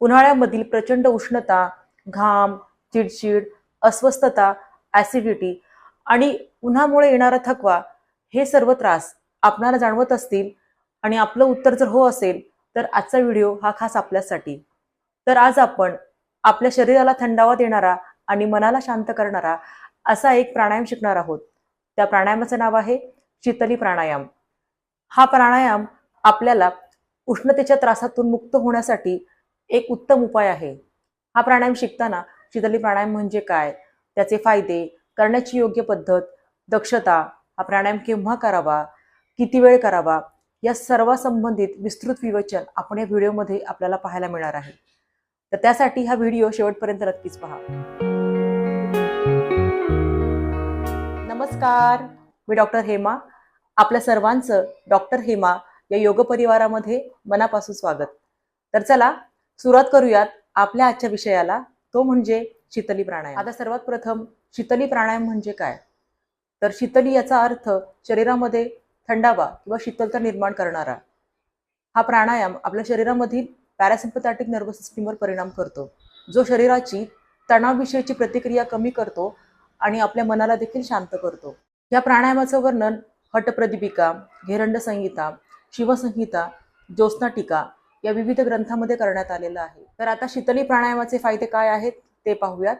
उन्हाळ्यामधील प्रचंड उष्णता घाम चिडचिड अस्वस्थता ॲसिडिटी आणि उन्हामुळे येणारा थकवा हे सर्व त्रास आपणाला जाणवत असतील आणि आपलं उत्तर जर हो असेल तर आजचा व्हिडिओ हा खास आपल्यासाठी. तर आज आपण आपल्या शरीराला थंडावा देणारा आणि मनाला शांत करणारा असा एक प्राणायाम शिकणार आहोत. त्या प्राणायामाचं नाव आहे शीतली प्राणायाम. हा प्राणायाम आपल्याला उष्णतेच्या त्रासातून मुक्त होण्यासाठी एक उत्तम उपाय आहे. हा प्राणायाम शिकताना शीतली प्राणायाम म्हणजे काय? त्याचे फायदे करण्याची योग्य पद्धत दक्षता हा प्राणायाम केव्हा करावा? किती वेळ करावा? या सर्व संबंधित विस्तृत विवेचन आपण या व्हिडिओमध्ये आपल्याला पाहायला मिळणार आहे. तर त्यासाठी हा व्हिडिओ शेवटपर्यंत नक्कीच पहा. नमस्कार मी डॉक्टर हेमा. आपल्या सर्वांचं डॉक्टर हेमा या योग परिवारामध्ये मनापासून स्वागत. तर चला सुरुवात करूयात आपल्या आजच्या विषयाला. तो म्हणजे शीतली प्राणायाम. आता सर्वात प्रथम शीतली प्राणायाम म्हणजे काय? तर शीतली याचा अर्थ शरीरामध्ये थंडावा किंवा शीतलता निर्माण करणारा. हा प्राणायाम आपल्या शरीरामधील पॅरासिम्पथॅटिक नर्वस सिस्टीमवर परिणाम करतो. जो शरीराची तणावविषयीची प्रतिक्रिया कमी करतो आणि आपल्या मनाला देखील शांत करतो. या प्राणायामाचं वर्णन हटप्रदीपिका घेरंड संहिता शिवसंहिता ज्योत्स्ना टीका या विविध ग्रंथामध्ये करण्यात आलेलं आहे. तर आता शीतली प्राणायामाचे फायदे काय आहेत ते पाहूयात.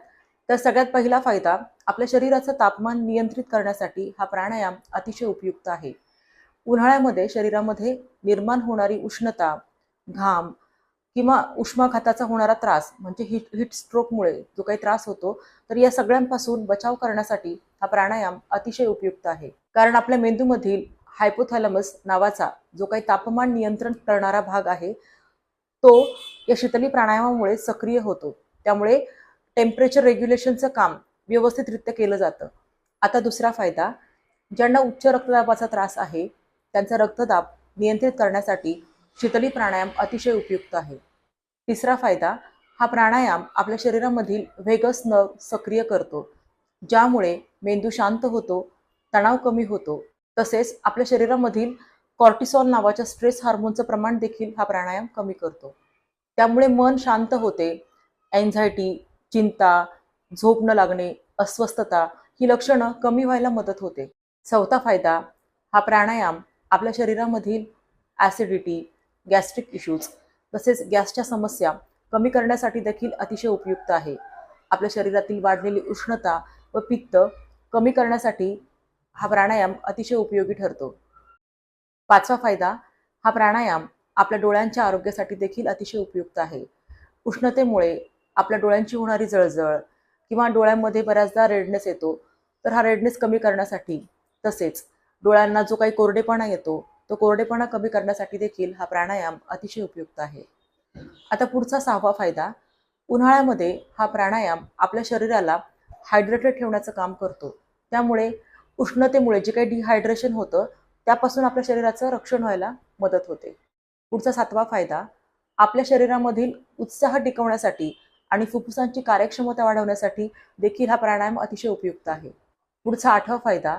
तर सगळ्यात पहिला फायदा आपल्या शरीराचं तापमान नियंत्रित करण्यासाठी हा प्राणायाम अतिशय उपयुक्त आहे. उन्हाळ्यामध्ये शरीरामध्ये निर्माण होणारी उष्णता घाम किंवा उष्माघाताचा होणारा त्रास म्हणजे हिट हिट स्ट्रोकमुळे जो काही त्रास होतो तर या सगळ्यांपासून बचाव करण्यासाठी हा प्राणायाम अतिशय उपयुक्त आहे. कारण आपल्या मेंदूमधील हायपोथॅलमस नावाचा जो काही तापमान नियंत्रण करणारा भाग आहे तो या शीतली प्राणायामामुळे सक्रिय होतो. त्यामुळे टेम्परेचर रेग्युलेशनचं काम व्यवस्थितरित्या केलं जातं. आता दुसरा फायदा ज्यांना उच्च रक्तदाबाचा त्रास आहे त्यांचा रक्तदाब नियंत्रित करण्यासाठी शीतली प्राणायाम अतिशय उपयुक्त आहे. तिसरा फायदा हा प्राणायाम आपल्या शरीरामधील वेगस नर्व सक्रिय करतो ज्यामुळे मेंदू शांत होतो तणाव कमी होतो तसेच आपल्या शरीरामधील कॉर्टिसॉल नावाच्या स्ट्रेस हार्मोनचं प्रमाण देखील हा प्राणायाम कमी करतो. त्यामुळे मन शांत होते एन्झायटी चिंता झोप न लागणे अस्वस्थता ही लक्षणं कमी व्हायला मदत होते. चौथा फायदा हा प्राणायाम आपल्या शरीरामधील ॲसिडिटी गॅस्ट्रिक इश्यूज तसेच गॅसच्या समस्या कमी करण्यासाठी देखील अतिशय उपयुक्त आहे. आपल्या शरीरातील वाढलेली उष्णता व पित्त कमी करण्यासाठी हा प्राणायाम अतिशय उपयोगी ठरतो. पाचवा फायदा हा प्राणायाम आपल्या डोळ्यांच्या आरोग्यासाठी देखील अतिशय उपयुक्त आहे. उष्णतेमुळे आपल्या डोळ्यांची होणारी जळजळ किंवा डोळ्यांमध्ये बऱ्याचदा रेडनेस येतो तर हा रेडनेस कमी करण्यासाठी तसेच डोळ्यांना जो काही कोरडेपणा येतो तो कोरडेपणा कमी करण्यासाठी देखील हा प्राणायाम अतिशय उपयुक्त आहे. आता पुढचा सहावा फायदा उन्हाळ्यामध्ये हा प्राणायाम आपल्या शरीराला हायड्रेटेड ठेवण्याचं काम करतो. त्यामुळे उष्णतेमुळे जे काही डिहायड्रेशन होतं त्यापासून आपल्या शरीराचं रक्षण व्हायला मदत होते. पुढचा सातवा फायदा आपल्या शरीरामधील उत्साह टिकवण्यासाठी आणि फुफ्फुसांची कार्यक्षमता वाढवण्यासाठी देखील हा प्राणायाम अतिशय उपयुक्त आहे. पुढचा आठवा फायदा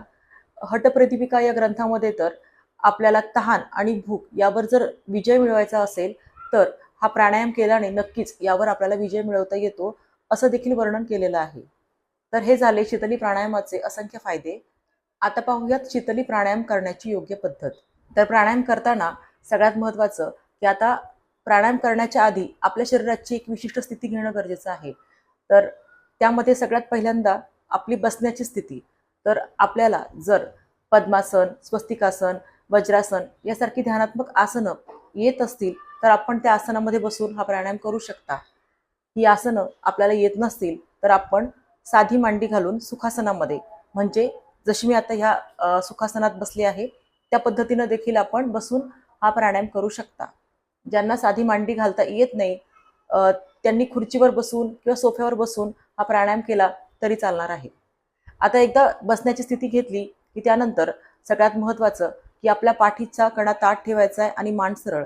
हटप्रदीपिका या ग्रंथामध्ये तर आपल्याला तहान आणि भूक यावर जर विजय मिळवायचा असेल तर हा प्राणायाम केल्याने नक्कीच यावर आपल्याला विजय मिळवता येतो असं देखील वर्णन केलेलं आहे. तर हे झाले शीतली प्राणायामाचे असंख्य फायदे. आता पाहूयात शीतली प्राणायाम करण्याची योग्य पद्धत. तर प्राणायाम करताना सगळ्यात महत्त्वाचं की आता प्राणायाम करण्याच्या आधी आपल्या शरीराची एक विशिष्ट स्थिती घेणं गरजेचं आहे. तर त्यामध्ये सगळ्यात पहिल्यांदा आपली बसण्याची स्थिती. तर आपल्याला जर पद्मासन स्वस्तिकासन वज्रासन यासारखी ध्यानात्मक आसनं येत असतील तर आपण त्या आसनामध्ये बसून हा प्राणायाम करू शकता. ही आसनं आपल्याला येत नसतील तर आपण साधी मांडी घालून सुखासनामध्ये म्हणजे जशी मी आता ह्या सुखासनात बसली आहे त्या पद्धतीनं देखील आपण बसून हा प्राणायाम करू शकता. ज्यांना साधी मांडी घालता येत नाही त्यांनी खुर्चीवर बसून किंवा सोफ्यावर बसून हा प्राणायाम केला तरी चालणार आहे. आता एकदा बसण्याची स्थिती घेतली की त्यानंतर सगळ्यात महत्त्वाचं की आपल्या पाठीचा कणा ताट ठेवायचा आहे आणि मान सरळ.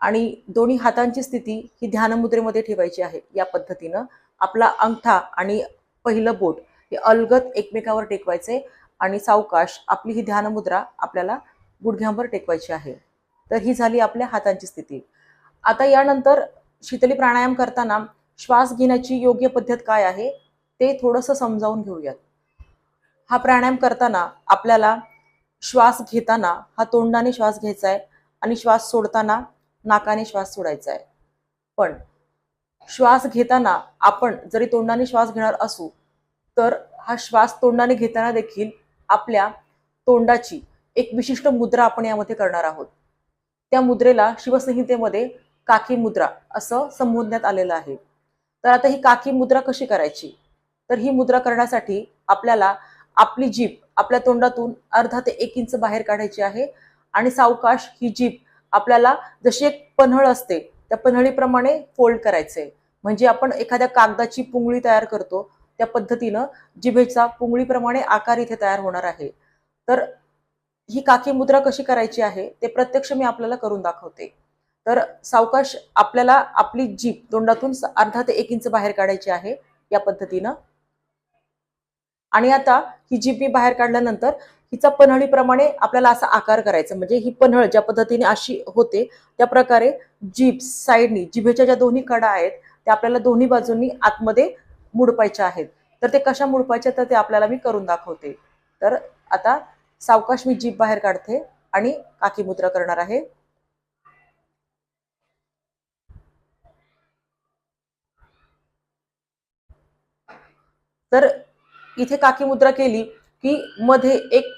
आणि दोन्ही हातांची स्थिती ही ध्यानमुद्रेमध्ये ठेवायची आहे या पद्धतीनं. आपला अंगठा आणि पहिलं बोट हे अलगत एकमेकावर टेकवायचे आणि सावकाश आपली ही ध्यानमुद्रा आपल्याला गुडघ्यांवर टेकवायची आहे. तर ही झाली आपल्या हातांची स्थिती. आता यानंतर शीतली प्राणायाम करताना श्वास घेण्याची योग्य पद्धत काय आहे ते थोडंसं समजावून घेऊयात. हा प्राणायाम करताना आपल्याला श्वास घेताना हा तोंडाने श्वास घ्यायचा आहे आणि श्वास सोडताना नाकाने श्वास सोडायचा आहे पण श्वास घेताना आपण जरी तोंडाने श्वास घेणार असू तर हा श्वास तोंडाने घेताना देखील आपल्या तोंडाची एक विशिष्ट मुद्रा आपण यामध्ये करणार आहोत. त्या मुद्रेला शिवसंहितेमध्ये काकी मुद्रा असं संबोधण्यात आलेलं आहे. तर आता ही काकी मुद्रा कशी करायची? तर ही मुद्रा करण्यासाठी आपल्याला आपली जीभ आपल्या तोंडातून अर्धा ते एक इंच बाहेर काढायची आहे आणि सावकाश ही जीभ आपल्याला जशी एक पन्हळ असते त्या पन्हळीप्रमाणे फोल्ड करायचे. म्हणजे आपण एखाद्या कागदाची पुंगळी तयार करतो त्या पद्धतीनं जिभेचा पुंगळीप्रमाणे आकार इथे तयार होणार आहे. तर ही काकी मुद्रा कशी करायची आहे ते प्रत्यक्ष मी आपल्याला करून दाखवते. तर सावकाश आपल्याला आपली जीभ तोंडातून अर्धा ते एक इंच बाहेर काढायची आहे या पद्धतीनं. आणि आता ही जीभ मी बाहेर काढल्यानंतर हिचा पन्हळीप्रमाणे आपल्याला असा आकार करायचा म्हणजे ही पन्हळ ज्या पद्धतीने अशी होते त्या प्रकारे जीभ साईडनी जिभेच्या ज्या दोन्ही कडा आहेत त्या आपल्याला दोन्ही बाजूंनी आतमध्ये मुडपायच्या आहेत. तर ते कशा मुडपायच्या तर ते आपल्याला मी करून दाखवते. तर आता सावकाश मी जीभ बाहेर काढते आणि काकी मुद्रा करणार आहे. तर इथे काकी मुद्रा केली की मध्ये एक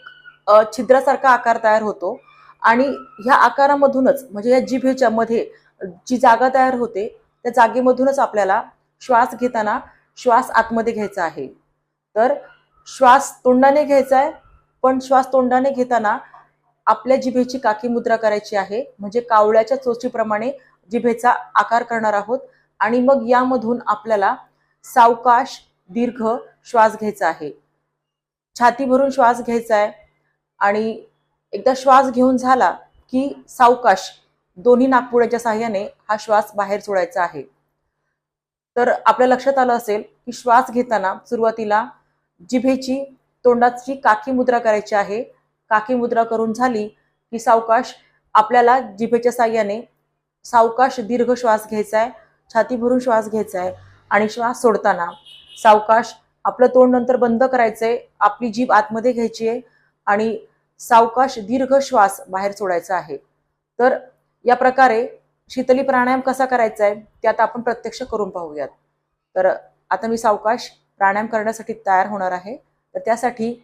छिद्रासारखा आकार तयार होतो आणि ह्या आकारामधूनच म्हणजे या जिभेच्या मध्ये जी जागा तयार होते त्या जागेमधूनच आपल्याला श्वास घेताना श्वास आतमध्ये घ्यायचा आहे. तर श्वास तोंडाने घ्यायचा आहे पण श्वास तोंडाने घेताना आपल्या जिभेची काकी मुद्रा करायची आहे. म्हणजे कावळ्याच्या चोचीप्रमाणे जिभेचा आकार करणार आहोत आणि मग यामधून आपल्याला सावकाश दीर्घ श्वास घ्यायचा आहे. छाती भरून श्वास घ्यायचा आहे आणि एकदा श्वास घेऊन झाला की सावकाश दोन्ही नागपुड्याच्या साह्याने हा श्वास बाहेर सोडायचा आहे. तर आपल्या लक्षात आलं असेल की श्वास घेताना सुरुवातीला जिभेची तोंडाची काकी मुद्रा करायची आहे. काकी मुद्रा करून झाली की सावकाश आपल्याला जिभेच्या साह्याने सावकाश दीर्घ श्वास घ्यायचा आहे छाती भरून श्वास घ्यायचा आहे आणि श्वास सोडताना सावकाश आपलं तोंड नंतर बंद करायचंय आपली जीभ आतमध्ये घ्यायची आहे आणि सावकाश दीर्घ श्वास बाहेर सोडायचा आहे. तर या प्रकारे शीतली प्राणायाम कसा करायचा आहे ते आता आपण प्रत्यक्ष करून पाहूयात. तर आता मी सावकाश प्राणायाम करण्यासाठी तयार होणार आहे. तर त्यासाठी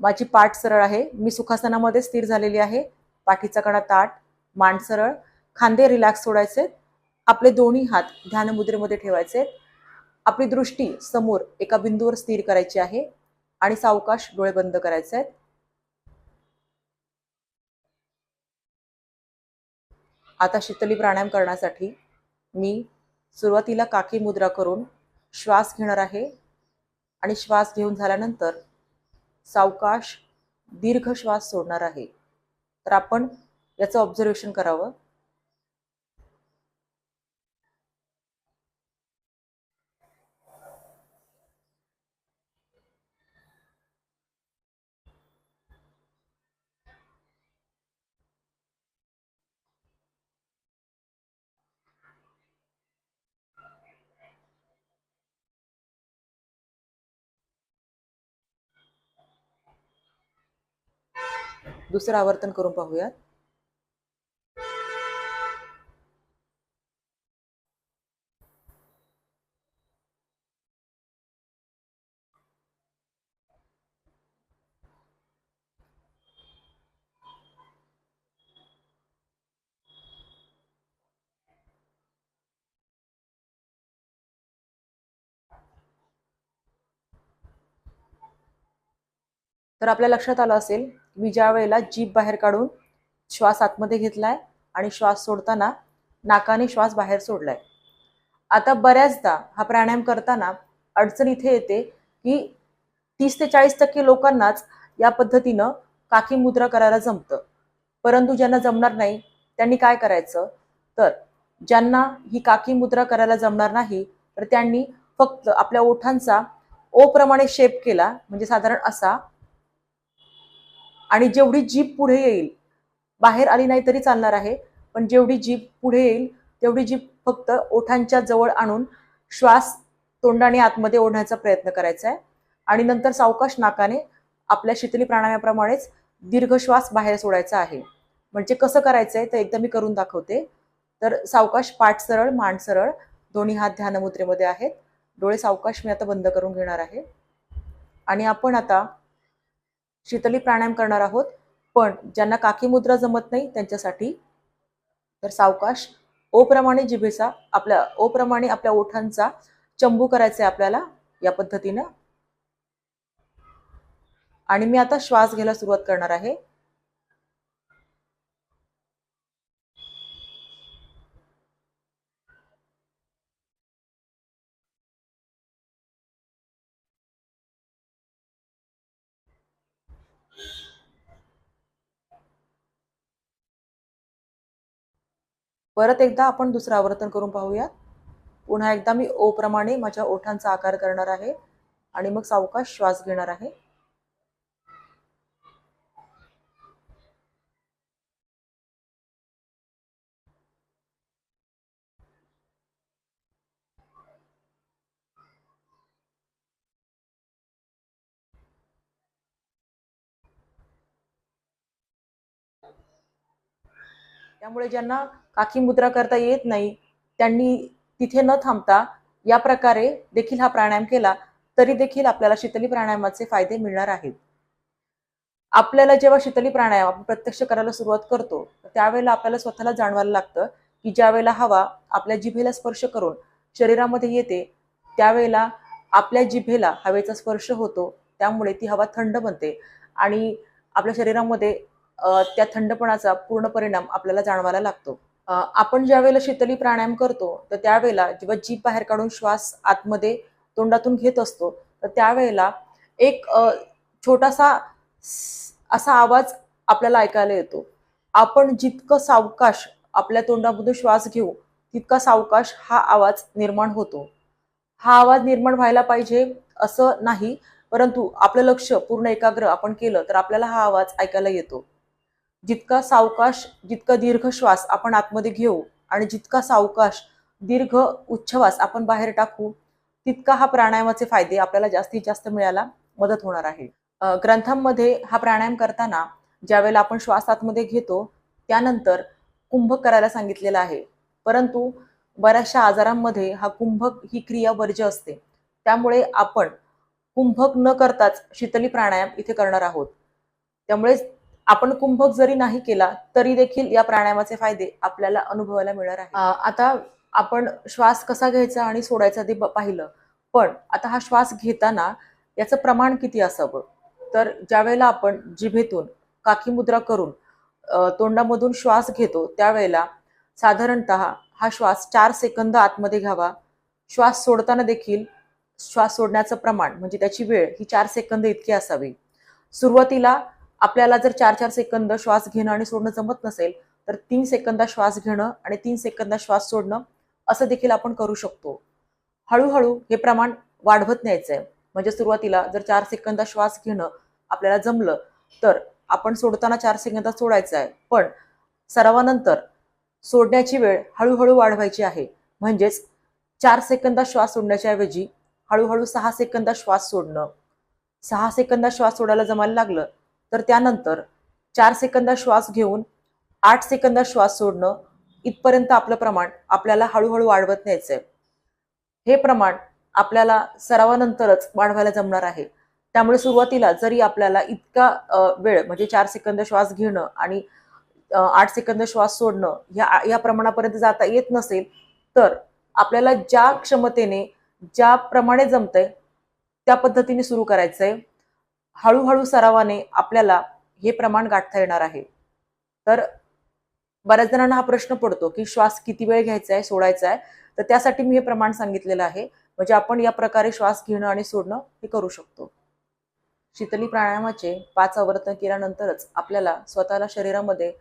माझी पाठ सरळ आहे. मी सुखासनामध्ये स्थिर झालेली आहे. पाठीचा कणा ताट मांड सरळ खांदे रिलॅक्स सोडायचे. आपले दोन्ही हात ध्यानमुद्रेमध्ये ठेवायचे. आपली दृष्टी समोर एका बिंदूवर स्थिर करायची आहे आणि सावकाश डोळे बंद करायचे आहेत. आता शीतली प्राणायाम करण्यासाठी मी सुरुवातीला काकी मुद्रा करून श्वास घेणार आहे. आणि श्वास घेऊन झाल्यानंतर सावकाश दीर्घ श्वास सोडणार आहे. तर आपण याचं ऑब्झर्वेशन करावं. दुसरं आवर्तन करून पाहूयात. तर आपल्या लक्षात आलं असेल मी ज्या वेळेला जीभ बाहेर काढून श्वास आतमध्ये घेतलाय आणि श्वास सोडताना नाकाने श्वास बाहेर सोडलाय. आता बऱ्याचदा हा प्राणायाम करताना अडचण इथे येते की तीस ते चाळीस टक्के लोकांनाच या पद्धतीनं काकी मुद्रा करायला जमतं. परंतु ज्यांना जमणार नाही त्यांनी काय करायचं? तर ज्यांना ही काकी मुद्रा करायला जमणार नाही तर त्यांनी फक्त आपल्या ओठांचा ओ प्रमाणे शेप केला म्हणजे साधारण असा आणि जेवढी जीप पुढे येईल बाहेर आली नाही तरी चालणार आहे पण जेवढी जीप पुढे येईल तेवढी जीप फक्त ओठांच्या जवळ आणून श्वास तोंडाने आतमध्ये ओढण्याचा प्रयत्न करायचा आहे. आणि नंतर सावकाश नाकाने आपल्या शीतली प्राणायामाप्रमाणेच दीर्घ श्वास बाहेर सोडायचा आहे. म्हणजे कसं करायचं आहे तर एकदा मी करून दाखवते. तर सावकाश पाठ सरळ मान सरळ दोन्ही हात ध्यानमुद्रेमध्ये आहेत. डोळे सावकाश मी आता बंद करून घेणार आहे. आणि आपण आता शीतली प्राणायाम करणार आहोत. पण ज्यांना काकी मुद्रा जमत नाही त्यांच्यासाठी तर सावकाश ओप्रमाणे जिभेचा आपल्या ओप्रमाणे आपल्या ओठांचा चंबू करायचा आहे आपल्याला या पद्धतीनं. आणि मी आता श्वास घ्यायला सुरुवात करणार आहे. परत एकदा आपण दुसरं आवर्तन करून पाहूयात. पुन्हा एकदा मी ओ प्रमाणे माझ्या ओठांचा आकार करणार आहे आणि मग सावकाश श्वास घेणार आहे. त्यामुळे ज्यांना काकी मुद्रा करता येत नाही त्यांनी तिथे न थांबता या प्रकारे देखील हा प्राणायाम केला तरी देखील आपल्याला शीतली प्राणायामाचे फायदे मिळणार आहेत. आपल्याला जेव्हा शीतली प्राणायाम आपण प्रत्यक्ष करायला सुरुवात करतो त्यावेळेला आपल्याला स्वतःला जाणवायला लागतं की ज्या वेळेला हवा आपल्या जिभेला स्पर्श करून शरीरामध्ये येते त्यावेळेला आपल्या जिभेला हवेचा स्पर्श होतो त्यामुळे ती हवा थंड बनते आणि आपल्या शरीरामध्ये त्या थंडपणाचा पूर्ण परिणाम आपल्याला जाणवायला लागतो. आपण ज्यावेळेला शीतली प्राणायाम करतो तर त्यावेळेला जेव्हा जीभ बाहेर काढून श्वास आतमध्ये तोंडातून घेत असतो तर त्यावेळेला एक छोटासा असा आवाज आपल्याला ऐकायला येतो. आपण जितकं सावकाश आपल्या तोंडामधून श्वास घेऊ तितका सावकाश हा आवाज निर्माण होतो. हा आवाज निर्माण व्हायला पाहिजे असं नाही परंतु आपलं लक्ष पूर्ण एकाग्र आपण केलं तर आपल्याला हा आवाज ऐकायला येतो. जितका सावकाश जितका दीर्घ श्वास आपण आतमध्ये घेऊ आणि जितका सावकाश दीर्घ उच्छवास आपण बाहेर टाकू तितका हा प्राणायामाचे फायदे आपल्याला जास्तीत जास्त मिळायला मदत होणार आहे. ग्रंथांमध्ये हा प्राणायाम करताना ज्यावेळेला आपण श्वास आतमध्ये घेतो त्यानंतर कुंभक करायला सांगितलेलं आहे. परंतु बऱ्याचशा आजारांमध्ये हा कुंभक ही क्रिया वर्ज्य असते. त्यामुळे आपण कुंभक न करताच शीतली प्राणायाम इथे करणार आहोत. त्यामुळे आपण कुंभक जरी नाही केला तरी देखील या प्राणायामाचे फायदे आपल्याला अनुभवायला मिळणार आहे आता आपण श्वास कसा घ्यायचा आणि सोडायचा ते पाहिलं. पण आता हा श्वास घेताना याचं प्रमाण किती असावं? तर ज्या वेळेला आपण जिभेतून काकी मुद्रा करून तोंडामधून श्वास घेतो त्यावेळेला साधारणत हा श्वास चार सेकंद आतमध्ये घ्यावा. श्वास सोडताना देखील श्वास सोडण्याचं प्रमाण म्हणजे त्याची वेळ ही चार सेकंद इतकी असावी. सुरुवातीला आपल्याला जर चार चार सेकंद श्वास घेणं आणि सोडणं जमत नसेल तर तीन सेकंदा श्वास घेणं आणि तीन सेकंदा श्वास सोडणं असं देखील आपण करू शकतो. हळूहळू हे प्रमाण वाढवत न्यायचं आहे म्हणजे सुरुवातीला जर चार सेकंदा श्वास घेणं आपल्याला जमलं तर आपण सोडताना चार सेकंदात सोडायचं आहे पण सरावानंतर सोडण्याची वेळ हळूहळू वाढवायची आहे. म्हणजेच चार सेकंदात श्वास सोडण्याच्या ऐवजी हळूहळू सहा सेकंदात श्वास सोडणं. सहा सेकंदात श्वास सोडायला जमायला लागलं तर त्यानंतर चार सेकंदात श्वास घेऊन आठ सेकंदात श्वास सोडणं इथपर्यंत आपलं प्रमाण आपल्याला हळूहळू वाढवत न्यायचंय. हे प्रमाण आपल्याला सरावानंतरच वाढवायला जमणार आहे. त्यामुळे सुरुवातीला जरी आपल्याला इतका वेळ म्हणजे चार सेकंद श्वास घेणं आणि आठ सेकंद श्वास सोडणं या या प्रमाणापर्यंत जाता येत नसेल तर आपल्याला ज्या क्षमतेने ज्याप्रमाणे जमतंय त्या पद्धतीने सुरू करायचंय. हळूहळू सरावाने आपल्याला हे प्रमाण गाठता येणार आहे. तर बऱ्याच जणांना हा प्रश्न पडतो की श्वास किती वेळ घ्यायचा आहे सोडायचा आहे तर त्यासाठी मी हे प्रमाण सांगितलेलं आहे. म्हणजे आपण या प्रकारे श्वास घेणं आणि सोडणं हे करू शकतो. शीतली प्राणायामाचे पाच आवर्तन केल्यानंतरच आपल्याला स्वतःला शरीरामध्ये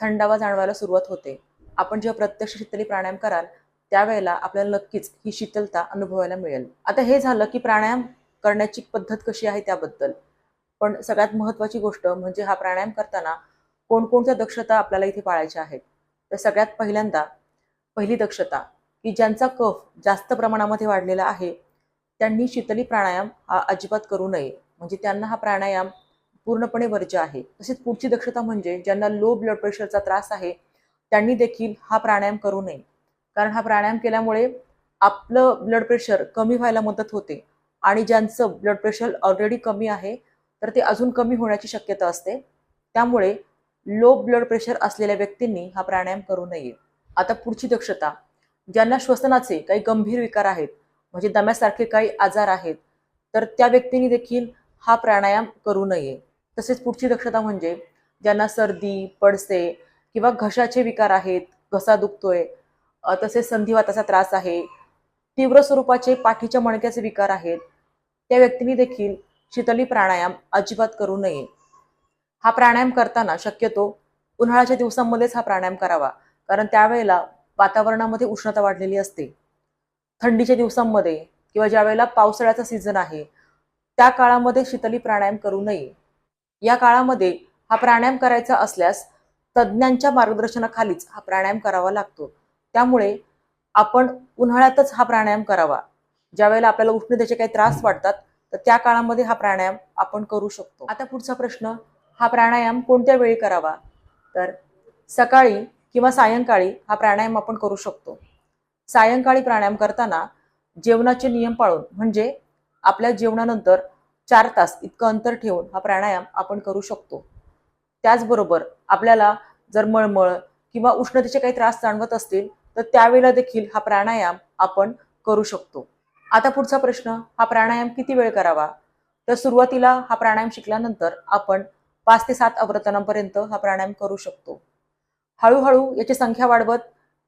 थंडावा जाणवायला सुरुवात होते. आपण जेव्हा प्रत्यक्ष शीतली प्राणायाम कराल त्यावेळेला आपल्याला नक्कीच ही शीतलता अनुभवायला मिळेल. आता हे झालं की प्राणायाम करण्याची पद्धत कशी आहे त्याबद्दल. पण सगळ्यात महत्त्वाची गोष्ट म्हणजे हा प्राणायाम करताना कोणकोणत्या दक्षता आपल्याला इथे पाळायच्या आहेत? तर सगळ्यात पहिल्यांदा पहिली दक्षता की ज्यांचा कफ जास्त प्रमाणामध्ये वाढलेला आहे त्यांनी शीतली प्राणायाम हा अजिबात करू नये. म्हणजे त्यांना हा प्राणायाम पूर्णपणे वर्ज्य आहे. तसेच पुढची दक्षता म्हणजे ज्यांना लो ब्लड प्रेशरचा त्रास आहे त्यांनी देखील हा प्राणायाम करू नये. कारण हा प्राणायाम केल्यामुळे आपलं ब्लड प्रेशर कमी व्हायला मदत होते आणि ज्यांचं ब्लड प्रेशर ऑलरेडी कमी आहे तर ते अजून कमी होण्याची शक्यता असते. त्यामुळे लो ब्लड प्रेशर असलेल्या व्यक्तींनी हा प्राणायाम करू नये. आता पुढची दक्षता. ज्यांना श्वसनाचे काही गंभीर विकार आहेत म्हणजे दम्यासारखे काही आजार आहेत तर त्या व्यक्तींनी देखील हा प्राणायाम करू नये. तसेच पुढची दक्षता म्हणजे ज्यांना सर्दी पडसे किंवा घशाचे विकार आहेत घसा दुखतोय तसेच संधिवाताचा त्रास आहे तीव्र स्वरूपाचे पाठीच्या मणक्याचे विकार आहेत त्या व्यक्तींनी देखील शीतली प्राणायाम अजिबात करू नये. हा प्राणायाम करताना शक्यतो उन्हाळ्याच्या दिवसांमध्येच हा प्राणायाम करावा. कारण त्यावेळेला वातावरणामध्ये उष्णता वाढलेली असते. थंडीच्या दिवसांमध्ये किंवा ज्यावेळेला पावसाळ्याचा सीझन आहे त्या काळामध्ये शीतली प्राणायाम करू नये. या काळामध्ये हा प्राणायाम करायचा असल्यास तज्ज्ञांच्या मार्गदर्शनाखालीच हा प्राणायाम करावा लागतो. त्यामुळे आपण उन्हाळ्यातच हा प्राणायाम करावा. ज्यावेळेला आपल्याला उष्णतेचे काही त्रास वाटतात तर त्या काळामध्ये हा प्राणायाम आपण करू शकतो. आता पुढचा प्रश्न हा प्राणायाम कोणत्या वेळी करावा? तर सकाळी किंवा सायंकाळी हा प्राणायाम आपण करू शकतो. सायंकाळी प्राणायाम करताना जेवणाचे नियम पाळून म्हणजे आपल्या जेवणानंतर चार तास इतकं अंतर ठेवून हा प्राणायाम आपण करू शकतो. त्याचबरोबर आपल्याला जर मळमळ किंवा उष्णतेचे काही त्रास जाणवत असतील तर त्यावेळेला देखील हा प्राणायाम आपण करू शकतो. आता पुढचा प्रश्न हा प्राणायाम किती वेळ करावा? तर सुरुवातीला हा प्राणायाम शिकल्यानंतर आपण पाच ते सात आवर्तनापर्यंत हा प्राणायाम करू शकतो. हळूहळू याची संख्या वाढवत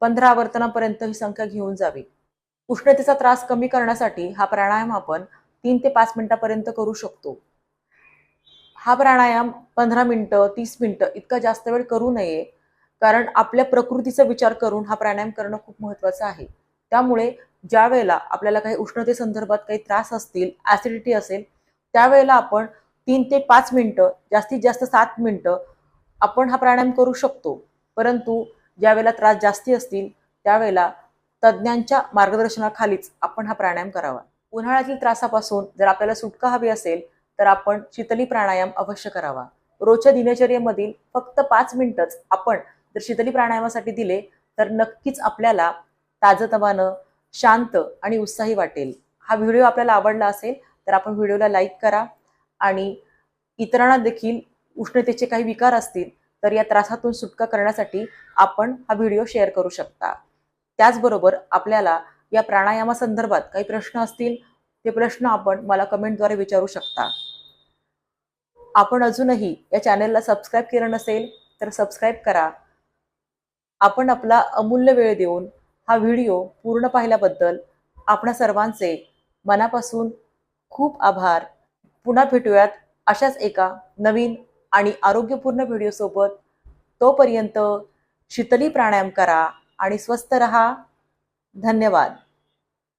पंधरा आवर्तनापर्यंत ही संख्या घेऊन जावी. उष्णतेचा त्रास कमी करण्यासाठी हा प्राणायाम आपण तीन ते पाच मिनिटापर्यंत करू शकतो. हा प्राणायाम पंधरा मिनिटं तीस मिनिटं इतका जास्त वेळ करू नये कारण आपल्या प्रकृतीचा विचार करून हा प्राणायाम करणं खूप महत्त्वाचं आहे. त्यामुळे ज्या वेळेला आपल्याला काही उष्णते संदर्भात काही त्रास असतील ॲसिडिटी असेल त्यावेळेला आपण तीन ते पाच मिनटं जास्तीत जास्त सात मिनटं आपण हा प्राणायाम करू शकतो. परंतु ज्या वेळेला त्रास जास्ती असतील त्यावेळेला तज्ज्ञांच्या मार्गदर्शनाखालीच आपण हा प्राणायाम करावा. उन्हाळ्यातील त्रासापासून जर आपल्याला सुटका हवी असेल तर आपण शीतली प्राणायाम अवश्य करावा. रोजच्या दिनचर्येमधील फक्त पाच मिनिटच आपण जर शीतली प्राणायामासाठी दिले तर नक्कीच आपल्याला ताजतवानं शांत आणि उत्साही वाटेल. हा व्हिडिओ आपल्याला आवडला असेल तर आपण व्हिडिओला लाईक करा आणि इतरांना देखील उष्णतेचे काही विकार असतील तर या त्रासातून सुटका करण्यासाठी आपण हा व्हिडिओ शेअर करू शकता. त्याचबरोबर आपल्याला या प्राणायामासंदर्भात काही प्रश्न असतील ते प्रश्न आपण मला कमेंटद्वारे विचारू शकता. आपण अजूनही या चॅनेलला सबस्क्राईब केलं नसेल तर सबस्क्राईब करा. आपण आपला अमूल्य वेळ देऊन हा व्हिडिओ पूर्ण पाहिल्याबद्दल आपणा सर्वांचे मनापासून खूप आभार. पुन्हा भेटूयात अशाच एका नवीन आणि आरोग्यपूर्ण व्हिडिओसोबत तोपर्यंत शीतली प्राणायाम करा आणि स्वस्थ रहा. धन्यवाद.